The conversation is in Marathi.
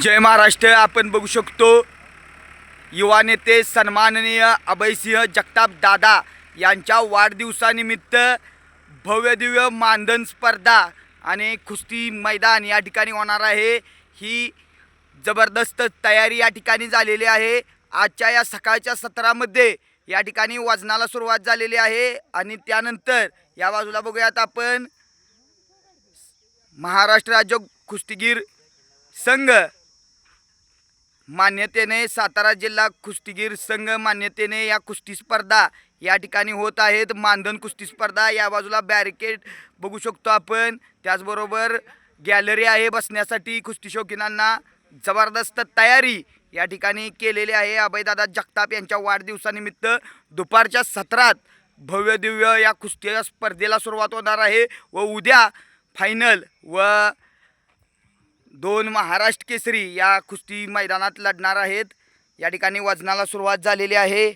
जय महाराष्ट्र आपण बघू शकतो युवा नेते सन्माननीय अभयसिंह जगताप दादा यांच्या वाढदिवसानिमित्त भव्यदिव्य मानधन स्पर्धा आणि कुस्ती मैदान या ठिकाणी होणार आहे. ही जबरदस्त तयारी या ठिकाणी झालेली आहे. आजच्या या सकाळच्या सत्रामध्ये या ठिकाणी वजनाला सुरुवात झालेली आहे आणि त्यानंतर या बाजूला बघूयात आपण महाराष्ट्र राज्य कुस्तीगीर संघ. मान्यतेने सातारा जिल्हा कुस्तीगीर संघ मान्यतेने या कुस्ती स्पर्धा या ठिकाणी होत आहेत. मानधन कुस्ती स्पर्धा या बाजूला बॅरिकेड बघू शकतो आपण. त्याचबरोबर गॅलरी आहे बसण्यासाठी कुस्ती शौकीनांना जबरदस्त तयारी या ठिकाणी केलेली आहे. अभयदादा जगताप यांच्या वाढदिवसानिमित्त दुपारच्या सत्रात भव्य दिव्य या कुस्ती स्पर्धेला सुरुवात होणार आहे व उद्या फायनल व दोन महाराष्ट्र केसरी या कुस्ती मैदानात लढणार आहेत. या ठिकाणी वजनाला सुरुवात झालेली आहे.